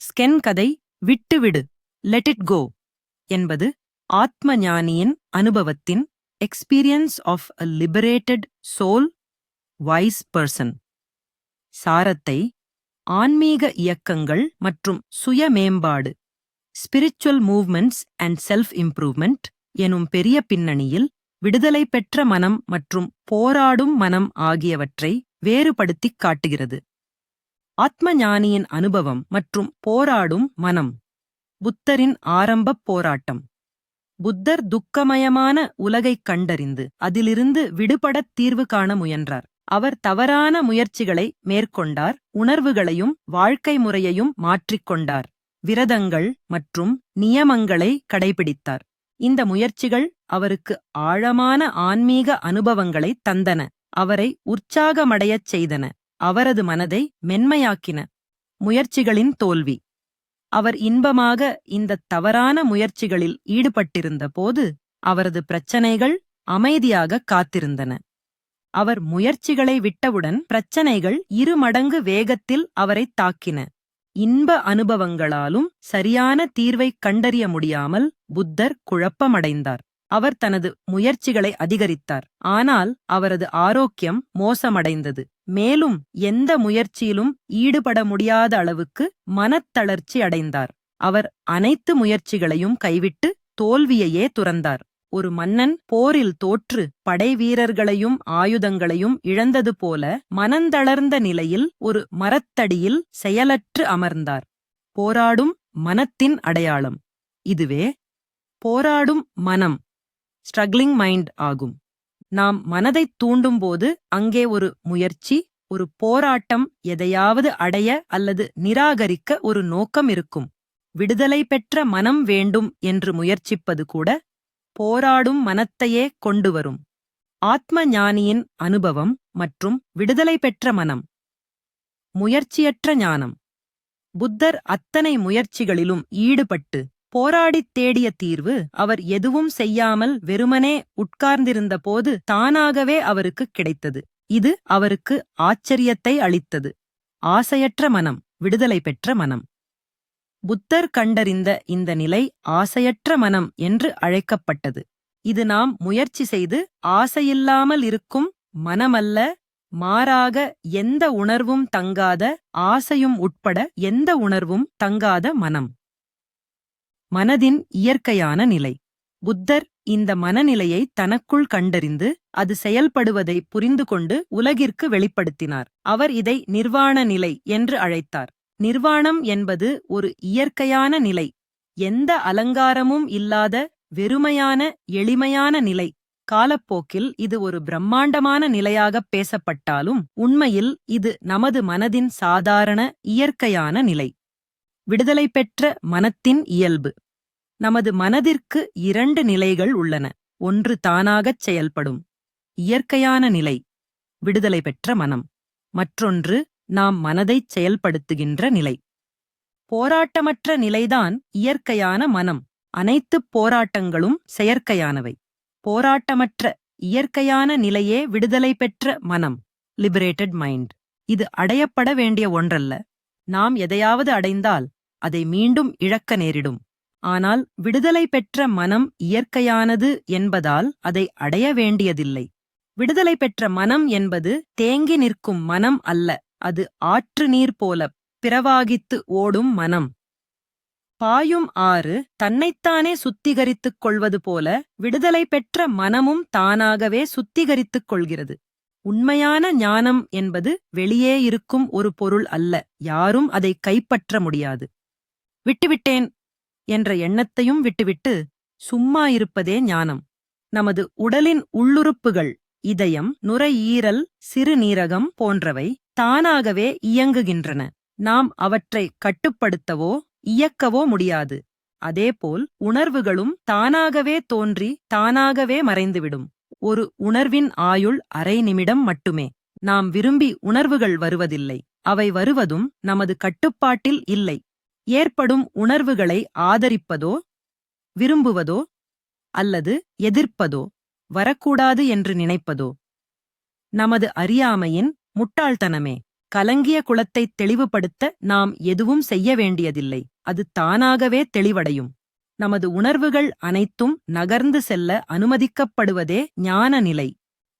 ஸ்கென் கதை விட்டுவிடு let it go என்பது ஆத்ம ஞானியின் அனுபவத்தின் experience of a liberated soul wise person சாரத்தை ஆன்மீக இயக்கங்கள் மற்றும் சுய மேம்பாடு spiritual movements and self improvement எனும் பெரிய பின்னணியில் விடுதலை பெற்ற மனம் மற்றும் போராடும் மனம் ஆகியவற்றை வேறுபடுத்திக் காட்டுகிறது. ஆத்ம ஞானியின் அனுபவம் மற்றும் போராடும் மனம். புத்தரின் ஆரம்பப் போராட்டம். புத்தர் துக்கமயமான உலகைக் கண்டறிந்து அதிலிருந்து விடுபடத் தீர்வு காண முயன்றார். அவர் தவறான முயற்சிகளை மேற்கொண்டார் உணர்வுகளையும் வாழ்க்கை முறையையும் மாற்றிக்கொண்டார் விரதங்கள் மற்றும் நியமங்களை கடைபிடித்தார். இந்த முயற்சிகள் அவருக்கு ஆழமான ஆன்மீக அனுபவங்களை தந்தன அவரை உற்சாகமடையச் செய்தன. அவரது மனதை மென்மையாக்கின முயற்சிகளின் தோல்வி. அவர் இன்பமாக இந்த தவறான முயற்சிகளில் ஈடுபட்டிருந்த போது அவரது பிரச்சனைகள் அமைதியாக காத்திருந்தன. அவர் முயற்சிகளை விட்டவுடன் பிரச்சனைகள் இரு மடங்கு வேகத்தில் அவரைத் தாக்கின. இன்ப அனுபவங்களாலும் சரியான தீர்வைக் கண்டறிய முடியாமல் புத்தர் குழப்பமடைந்தார். அவர் தனது முயற்சிகளை அதிகரித்தார். ஆனால் அவரது ஆரோக்கியம் மோசமடைந்தது. மேலும் எந்த முயற்சியிலும் ஈடுபட முடியாத அளவுக்கு மனத்தளர்ச்சி அடைந்தார். அவர் அனைத்து முயற்சிகளையும் கைவிட்டு தோல்வியையே துறந்தார். ஒரு மன்னன் போரில் தோற்று படை வீரர்களையும் ஆயுதங்களையும் இழந்தது போல மனந்தளர்ந்த நிலையில் ஒரு மரத்தடியில் செயலற்று அமர்ந்தார். போராடும் மனத்தின் அடையாளம். இதுவே போராடும் மனம். ஸ்ட்ரக்லிங் மைண்ட் ஆகும். நாம் மனதைத் தூண்டும்போது அங்கே ஒரு முயற்சி ஒரு போராட்டம் எதையாவது அடைய அல்லது நிராகரிக்க ஒரு நோக்கம் இருக்கும். விடுதலை பெற்ற மனம் வேண்டும் என்று முயற்சிப்பது கூட போராடும் மனத்தையே கொண்டு வரும். ஆத்ம ஞானியின் அனுபவம் மற்றும் விடுதலை பெற்ற மனம். முயற்சியற்ற ஞானம். புத்தர் அத்தனை முயற்சிகளிலும் ஈடுபட்டு போராடித் தேடிய தீர்வு அவர் எதுவும் செய்யாமல் வெறுமனே உட்கார்ந்திருந்த போது தானாகவே அவருக்கு கிடைத்தது. இது அவருக்கு ஆச்சரியத்தை அளித்தது. ஆசையற்ற மனம் விடுதலை பெற்ற மனம். புத்தர் கண்டறிந்த இந்த நிலை ஆசையற்ற மனம் என்று அழைக்கப்பட்டது. இது நாம் முயற்சி செய்து ஆசையில்லாமல் இருக்கும் மனமல்ல மாறாக எந்த உணர்வும் தங்காத ஆசையும் உட்பட எந்த உணர்வும் தங்காத மனம். மனதின் இயற்கையான நிலை. புத்தர் இந்த மனநிலையை தனக்குள் கண்டறிந்து அது செயல்படுவதை புரிந்து கொண்டு உலகிற்கு வெளிப்படுத்தினார். அவர் இதை நிர்வாண நிலை என்று அழைத்தார். நிர்வாணம் என்பது ஒரு இயற்கையான நிலை. எந்த அலங்காரமும் இல்லாத வெறுமையான எளிமையான நிலை. காலப்போக்கில் இது ஒரு பிரம்மாண்டமான நிலையாகப் பேசப்பட்டாலும் உண்மையில் இது நமது மனதின் சாதாரண இயற்கையான நிலை. விடுதலை பெற்ற மனத்தின் இயல்பு. நமது மனதிற்கு இரண்டு நிலைகள் உள்ளன. ஒன்று தானாகச் செயல்படும் இயற்கையான நிலை விடுதலை பெற்ற மனம். மற்றொன்று நாம் மனதைச் செயல்படுத்துகின்ற நிலை. போராட்டமற்ற நிலைதான் இயற்கையான மனம். அனைத்துப் போராட்டங்களும் செயற்கையானவை. போராட்டமற்ற இயற்கையான நிலையே விடுதலை பெற்ற மனம். லிபரேட்டட் மைண்ட் இது அடையப்பட வேண்டிய ஒன்றல்ல. நாம் எதையாவது அடைந்தால் அதை மீண்டும் இழக்க நேரிடும். ஆனால் விடுதலை பெற்ற மனம் இயற்கையானது என்பதால் அதை அடைய வேண்டியதில்லை. விடுதலை பெற்ற மனம் என்பது தேங்கி நிற்கும் மனம் அல்ல அது ஆற்று நீர் போல பிறவாகித்து ஓடும் மனம். பாயும் ஆறு தன்னைத்தானே சுத்திகரித்துக் கொள்வது போல விடுதலை பெற்ற மனமும் தானாகவே சுத்திகரித்துக் கொள்கிறது. உண்மையான ஞானம் என்பது வெளியே இருக்கும் ஒரு பொருள் அல்ல யாரும் அதை கைப்பற்ற முடியாது. விட்டுவிட்டேன் என்ற எண்ணத்தையும் விட்டுவிட்டு சும்மா இருப்பதே ஞானம். நமது உடலின் உள்ளுறுப்புகள் இதயம் நுரையீரல் சிறுநீரகம் போன்றவை தானாகவே இயங்குகின்றன. நாம் அவற்றை கட்டுப்படுத்தவோ இயக்கவோ முடியாது. அதேபோல் உணர்வுகளும் தானாகவே தோன்றி தானாகவே மறைந்துவிடும். ஒரு உணர்வின் ஆயுள் அரை நிமிடம் மட்டுமே. நாம் விரும்பி உணர்வுகள் வருவதில்லை. அவை வருவதும் நமது கட்டுப்பாட்டில் இல்லை. ஏற்படும் உணர்வுகளை ஆதரிப்பதோ விரும்புவதோ அல்லது எதிர்ப்பதோ வரக்கூடாது என்று நினைப்பதோ? நமது அறியாமையின் முட்டாள்தனமே. கலங்கிய குளத்தை தெளிவுபடுத்த நாம் எதுவும் செய்ய வேண்டியதில்லை. அது தானாகவே தெளிவடையும். நமது உணர்வுகள் அனைத்தும் நகர்ந்து செல்ல அனுமதிக்கப்படுவதே ஞான நிலை.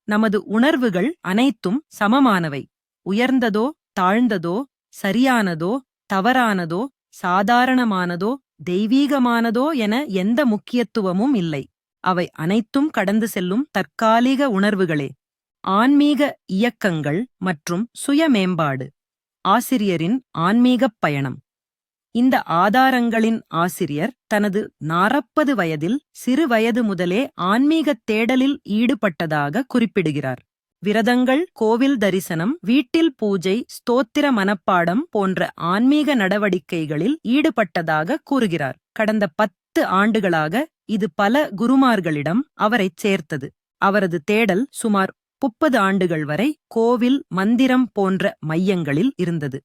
நமது உணர்வுகள் அனைத்தும் சமமானவை. உயர்ந்ததோ தாழ்ந்ததோ சரியானதோ தவறானதோ சாதாரணமானதோ தெய்வீகமானதோ என எந்த முக்கியத்துவமும் இல்லை. அவை அனைத்தும் கடந்து செல்லும் தற்காலிக உணர்வுகளே. ஆன்மீக இயக்கங்கள் மற்றும் சுய மேம்பாடு. ஆசிரியரின் ஆன்மீகப் பயணம். இந்த ஆதாரங்களின் ஆசிரியர் தனது நாற்பது வயதில் சிறு வயது முதலே ஆன்மீகத் தேடலில் ஈடுபட்டதாக குறிப்பிடுகிறார். விரதங்கள் கோவில் தரிசனம் வீட்டில் பூஜை ஸ்தோத்திர மனப்பாடம் போன்ற ஆன்மீக நடவடிக்கைகளில் ஈடுபட்டதாக கூறுகிறார். கடந்த பத்து ஆண்டுகளாக இது பல குருமார்களிடம் அவரைச் சேர்த்தது. அவரது தேடல் சுமார் முப்பது ஆண்டுகள் வரை கோவில் மந்திரம் போன்ற மையங்களில் இருந்தது.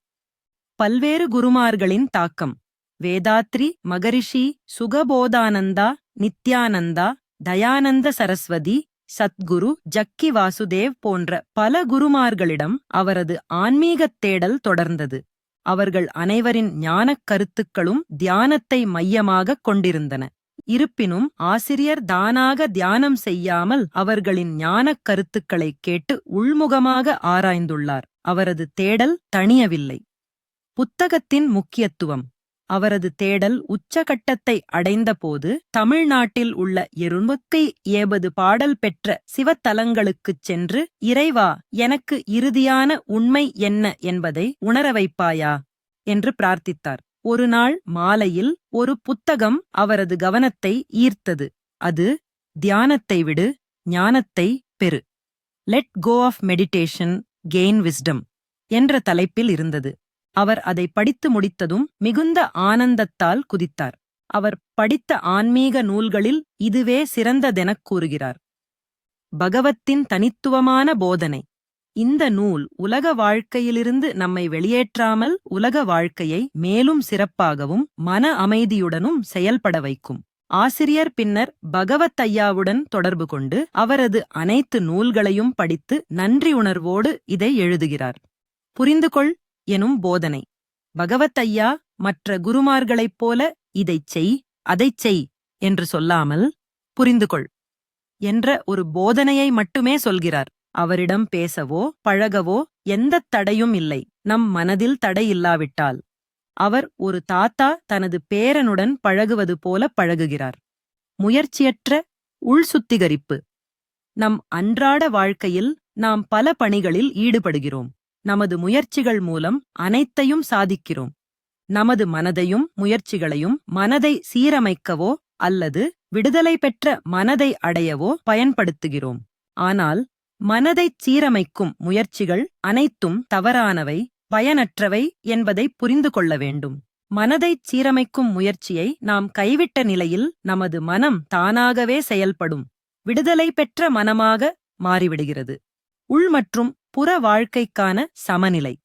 பல்வேறு குருமார்களின் தாக்கம். வேதாத்ரி மகரிஷி சுகபோதானந்தா நித்யானந்தா தயானந்த சரஸ்வதி சத்குரு ஜக்கி வாசுதேவ் போன்ற பல குருமார்களிடம் அவரது ஆன்மீகத் தேடல் தொடர்ந்தது. அவர்கள் அனைவரின் ஞானக் கருத்துக்களும் தியானத்தை மையமாகக் கொண்டிருந்தன. இருப்பினும் ஆசிரியர் தானாக தியானம் செய்யாமல் அவர்களின் ஞானக் கருத்துக்களைக் கேட்டு உள்முகமாக ஆராய்ந்துள்ளார். அவரது தேடல் தணியவில்லை. புத்தகத்தின் முக்கியத்துவம். அவரது தேடல் உச்சகட்டத்தை அடைந்தபோது தமிழ்நாட்டில் உள்ள எருமுக்கை ஏபது பாடல் பெற்ற சிவத்தலங்களுக்குச் சென்று இறைவா எனக்கு இறுதியான உண்மை என்ன என்பதை உணர வைப்பாயா என்று பிரார்த்தித்தார். ஒரு நாள் மாலையில் ஒரு புத்தகம் அவரது கவனத்தை ஈர்த்தது. அது தியானத்தை விடு ஞானத்தை பெறு. Let go of meditation gain wisdom என்ற தலைப்பில் இருந்தது. அவர் அதை படித்து முடித்ததும் மிகுந்த ஆனந்தத்தால் குதித்தார். அவர் படித்த ஆன்மீக நூல்களில் இதுவே சிறந்ததெனக் கூறுகிறார். பகவத்தின் தனித்துவமான போதனை. இந்த நூல் உலக வாழ்க்கையிலிருந்து நம்மை வெளியேற்றாமல் உலக வாழ்க்கையை மேலும் சிறப்பாகவும் மன அமைதியுடனும் செயல்பட வைக்கும். ஆசிரியர் பின்னர் பகவத் ஐயாவுடன் தொடர்பு கொண்டு அவரது அனைத்து நூல்களையும் படித்து நன்றி உணர்வோடு இதை எழுதுகிறார். புரிந்துகொள் எனும் போதனை. பகவத் ஐயா மற்ற குருமார்களைப் போல இதைச் செய் அதைச் செய் என்று சொல்லாமல் புரிந்துகொள் என்ற ஒரு போதனையை மட்டுமே சொல்கிறார். அவரிடம் பேசவோ பழகவோ எந்தத் தடையும் இல்லை. நம் மனதில் தடை இல்லாவிட்டால். அவர் ஒரு தாத்தா தனது பேரனுடன் பழகுவது போல பழகுகிறார். முயற்சியற்ற உள் சுத்திகரிப்பு. நம் அன்றாட வாழ்க்கையில் நாம் பல பணிகளில் ஈடுபடுகிறோம். நமது முயற்சிகள் மூலம் அனைத்தையும் சாதிக்கிறோம். நமது மனதையும் முயற்சிகளையும் மனதை சீரமைக்கவோ அல்லது விடுதலை பெற்ற மனதை அடையவோ பயன்படுத்துகிறோம். ஆனால் மனதைச் சீரமைக்கும் முயற்சிகள் அனைத்தும் தவறானவை பயனற்றவை என்பதை புரிந்து கொள்ள வேண்டும். மனதைச் சீரமைக்கும் முயற்சியை நாம் கைவிட்ட நிலையில் நமது மனம் தானாகவே செயல்படும். விடுதலை பெற்ற மனமாக மாறிவிடுகிறது. உள் மற்றும் புற வாழ்க்கைக்கான சமநிலை.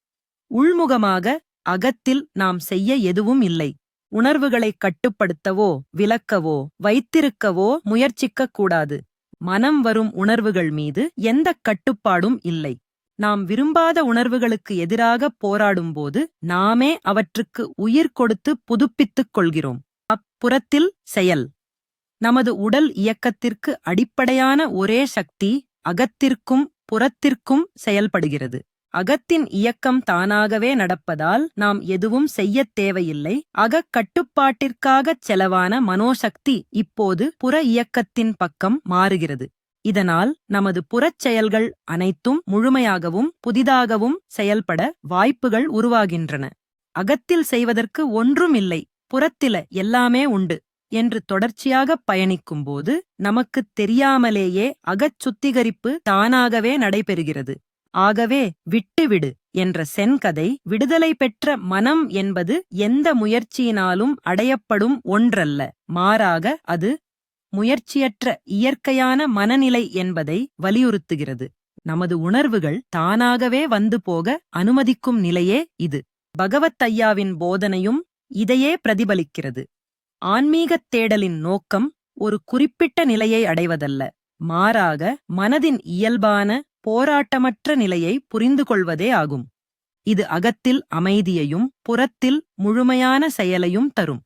உள்முகமாக அகத்தில் நாம் செய்ய எதுவும் இல்லை. உணர்வுகளை கட்டுப்படுத்தவோ விலக்கவோ வைத்திருக்கவோ முயற்சிக்கக் கூடாது மனம் வரும் உணர்வுகள் மீது எந்த கட்டுப்பாடும் இல்லை. நாம் விரும்பாத உணர்வுகளுக்கு எதிராக போராடும்போது நாமே அவற்றுக்கு உயிர் கொடுத்து புதுப்பித்துக் கொள்கிறோம். அப்புறத்தில் செயல். நமது உடல் இயக்கத்திற்கு அடிப்படையான ஒரே சக்தி அகத்திற்கும் புறத்திற்கும் செயல்படுகிறது. அகத்தின் இயக்கம் தானாகவே நடப்பதால் நாம் எதுவும் செய்யத் தேவையில்லை. அகக் கட்டுப்பாட்டிற்காகச் செலவான மனோசக்தி இப்போது புற இயக்கத்தின் பக்கம் மாறுகிறது. இதனால் நமது புறச் செயல்கள் அனைத்தும் முழுமையாகவும் புதிதாகவும் செயல்பட வாய்ப்புகள் உருவாகின்றன. அகத்தில் செய்வதற்கு ஒன்றும் இல்லை. புறத்தில எல்லாமே உண்டு. என்று தொடர்ச்சியாக பயணிக்கும்போது நமக்குத் தெரியாமலேயே அகச் சுத்திகரிப்பு தானாகவே நடைபெறுகிறது. ஆகவே விட்டுவிடு என்ற சென்கதை விடுதலை பெற்ற மனம் என்பது எந்த முயற்சியினாலும் அடையப்படும் ஒன்றல்ல. மாறாக அது முயற்சியற்ற இயற்கையான மனநிலை என்பதை வலியுறுத்துகிறது. நமது உணர்வுகள் தானாகவே வந்து போக அனுமதிக்கும் நிலையே இது. பகவத் ஐயாவின் போதனையும் இதையே பிரதிபலிக்கிறது. ஆன்மீகத் தேடலின் நோக்கம் ஒரு குறிப்பிட்ட நிலையை அடைவதல்ல. மாறாக மனதின் இயல்பான போராட்டமற்ற நிலையை புரிந்து கொள்வதே ஆகும். இது அகத்தில் அமைதியையும் புறத்தில் முழுமையான செயலையும் தரும்.